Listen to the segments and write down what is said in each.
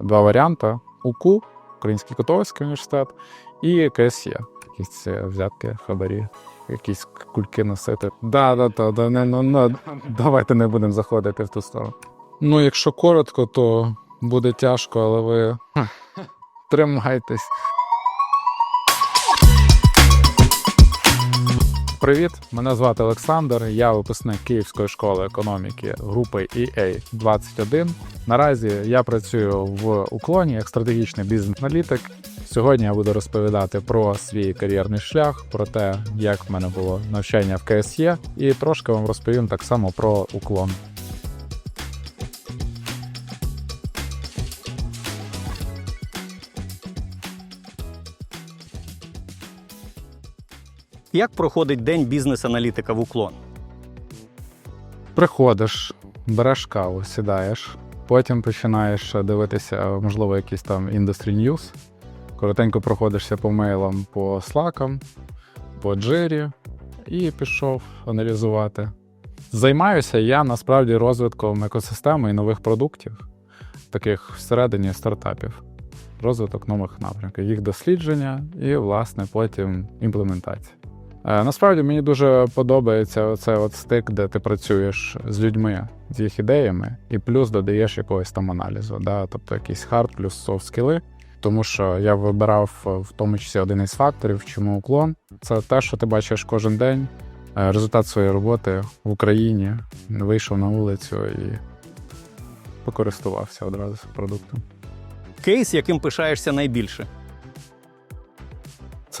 два варіанти: УКУ, Український Котовський університет, і КСЄ. Якісь взятки, хабарі, якісь кульки носити. Да, да, да, да не, ну, ну, давайте не будемо заходити в ту сторону. Ну, якщо коротко, то буде тяжко, але ви тримайтесь. Привіт, мене звати Олександр. Я випускник Київської школи економіки групи EA 21. Наразі я працюю в уклоні як стратегічний бізнес-аналітик. Сьогодні я буду розповідати про свій кар'єрний шлях, про те, як в мене було навчання в КСЄ, і трошки вам розповім так само про уклон. Як проходить день бізнес-аналітика в уклон? Приходиш, береш каву, сідаєш, потім починаєш дивитися, можливо, якийсь там industry news. Коротенько проходишся по мейлам, по слакам, по джирі і пішов аналізувати. Займаюся я насправді розвитком екосистеми і нових продуктів, таких всередині стартапів, розвиток нових напрямків, їх дослідження і, власне, потім імплементація. Е, Насправді мені дуже подобається оцей от стик, де ти працюєш з людьми, з їх ідеями, і плюс додаєш якогось там аналізу, да? тобто якийсь хард плюс софт скіли. Тому що я вибирав е, в тому числі один із факторів, чому уклон. Це те, що ти бачиш кожен день, е, результат своєї роботи в Україні, вийшов на вулицю і покористувався одразу продуктом. Кейс, яким пишаєшся найбільше.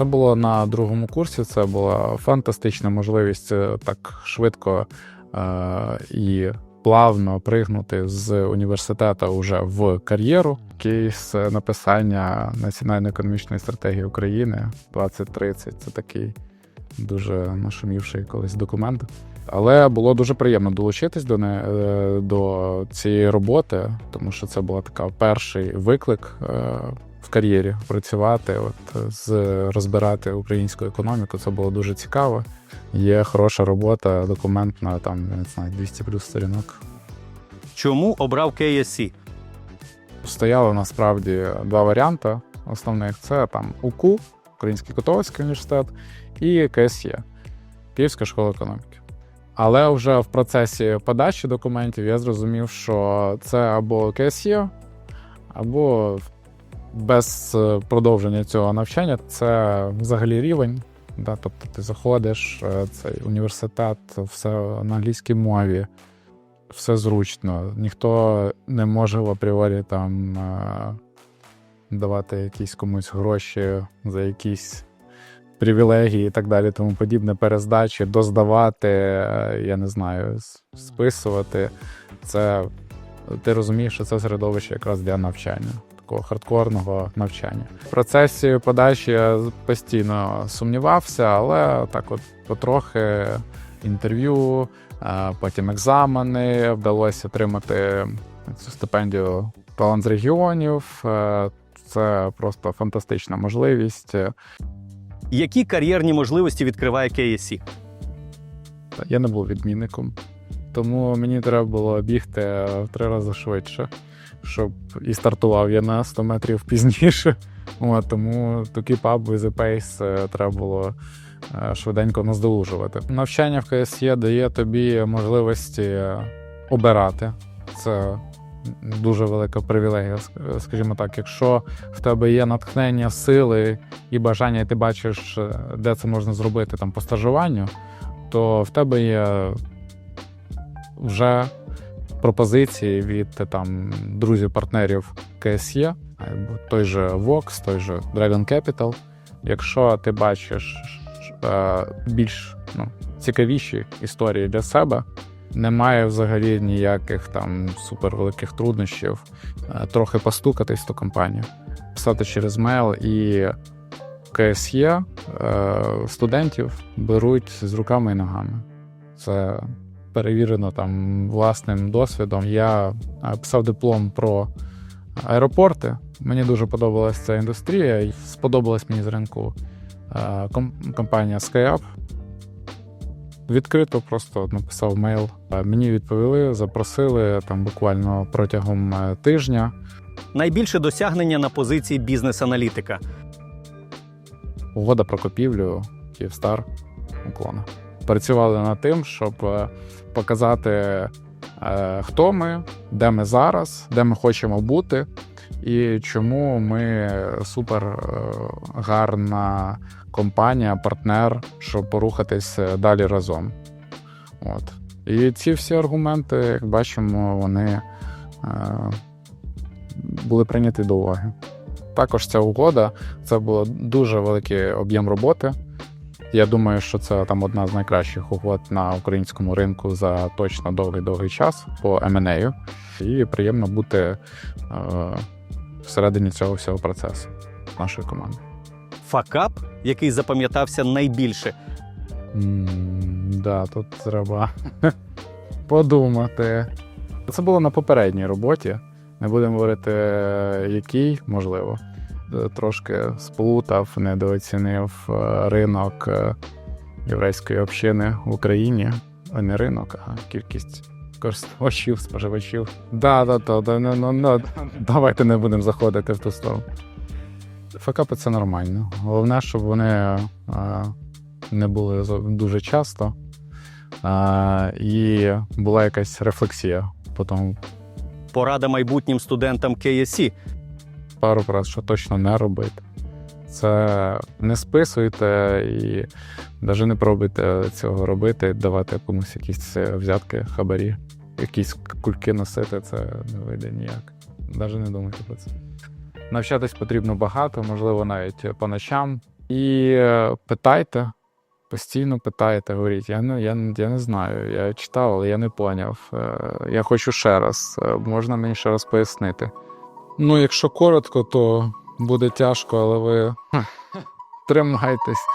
Це було на другому курсі. Це була фантастична можливість е, так швидко е- і плавно пригнути з університету вже в кар'єру. Кейс написання національної економічної стратегії України 2030. Це такий дуже нашумівший колись документ. Але було дуже приємно долучитись до не е, до цієї роботи, тому що це була така перший виклик в кар'єрі працювати, от з розбирати українську економіку. Це було дуже цікаво. Є хороша робота, документ на там я не знаю 200 плюс сторінок. Чому обрав KSC? Стояло насправді два варіанти основних: це там УКУ, Український Котовський університет, і КСЄ, Київська школа економіки. Але вже в процесі подачі документів я зрозумів, що це або КСЄ, або без е, продовження цього навчання це взагалі рівень. Да? Тобто ти заходиш, е, цей університет, все на англійській мові, все зручно. Ніхто не може в апріорі там е, давати якісь комусь гроші за якісь привілегії і так далі, тому подібне, перездачі, доздавати, я не знаю, списувати. Це ти розумієш, що це середовище якраз для навчання, такого хардкорного навчання. В процесі подачі я постійно сумнівався, але так от потрохи інтерв'ю, е, потім екзамени, вдалося отримати цю стипендію талант з регіонів. Е, Це просто фантастична можливість. Які кар'єрні можливості відкриває KSC? Я не був відмінником, тому мені треба було бігти в три рази швидше, щоб і стартував я на 100 метрів пізніше. От, тому такий паб a pace е, треба було е, швиденько наздолужувати. Навчання в КСЄ дає тобі можливості обирати. Це дуже велика привілегія, скажімо так. Якщо в тебе є натхнення, сили і бажання, і ти бачиш, е, де це можна зробити там по стажуванню, то в тебе є вже пропозиції від там друзів-партнерів КСЄ, або той же Vox, той же Dragon Capital. Якщо ти бачиш е, більш ну, цікавіші історії для себе, немає взагалі ніяких там супервеликих труднощів, е, трохи постукатись ту компанію, писати через мейл і КСЄ е, студентів беруть з руками і ногами. Це перевірено там власним досвідом. Я писав диплом про аеропорти. Мені дуже подобалася ця індустрія, і сподобалась мені з ринку компанія SkyUp. Відкрито просто написав мейл. Мені відповіли, запросили там буквально протягом е, тижня. Найбільше досягнення на позиції бізнес-аналітика. Угода про купівлю Київстар уклона. Працювали над тим, щоб е, показати, е, хто ми, де ми зараз, де ми хочемо бути, і чому ми супер е, гарна компанія, партнер, щоб порухатись далі разом. От. І ці всі аргументи, як бачимо, вони були прийняті до уваги. Також ця угода це було дуже великий об'єм роботи. Я думаю, що це там одна з найкращих угод на українському ринку за точно довгий-довгий час по M&A. І приємно бути е, всередині цього всього процесу нашої команди. Факап, який запам'ятався найбільше. м да, тут треба подумати. Це було на попередній роботі. Не будемо говорити, е, який, можливо. Е, Трошки сплутав, недооцінив е, ринок е, єврейської общини в Україні. А не ринок, а кількість користувачів, споживачів. Да, да, да, да, ну, ну, ну, давайте не будемо заходити в ту сторону. Факапи це нормально. Головне, щоб вони не були дуже часто. І була якась рефлексія по тому Порада майбутнім студентам KSC. Пару раз, що точно не робити. Це не списуйте і навіть не пробуйте цього робити, давати комусь якісь е, взятки, хабарі, якісь кульки носити, це не вийде ніяк. Навіть не думайте про це. Навчатись потрібно багато, можливо, навіть по ночам. І е, питайте, постійно питайте, говоріть, я не, я, я не знаю, я читав, але я не поняв. Е, Я хочу ще раз. Можна мені ще раз пояснити. Ну, якщо коротко, то буде тяжко, але ви тримайтесь.